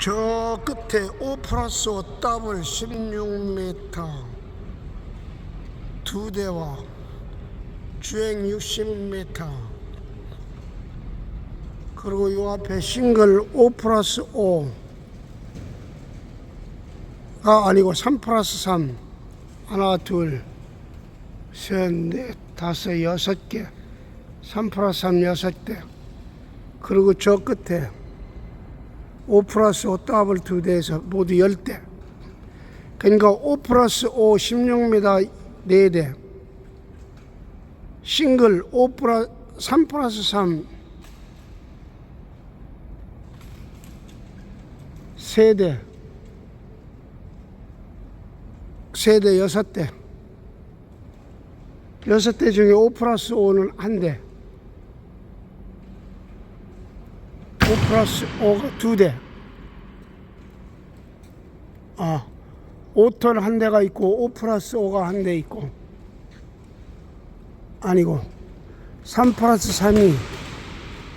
저 끝에 5 플러스 5 더블 16m 두 대와 주행 60m 그리고 요 앞에 싱글 5 플러스 5가 아니고 3 플러스 3 하나 둘 셋 넷 다섯 여섯 개3 플러스 3 여섯 대 그리고 저 끝에 5 플러스 5 더블 두 대에서 모두 10대. 그러니까 5 플러스 5 16m 4대. 싱글 5 플러스 3 플러스 3 세대. 세대 여섯 대. 여섯 대 중에 5 플러스 5는 한 대. 5 플러스 5가 두 대. 아, 5톤 한 대가 있고 5 플러스 5가 한 대 있고 아니고 3 플러스 3이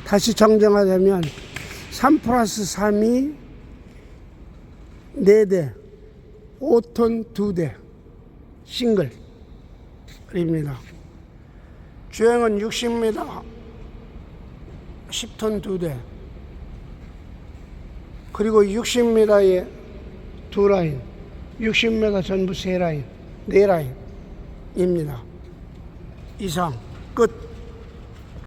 다시 정정하자면 3 플러스 3이 4대 5톤 2대 싱글입니다. 주행은 60m 10톤 2대 그리고 60m에 두 라인, 60m 전부 세 라인, 네 라인입니다. 이상 끝.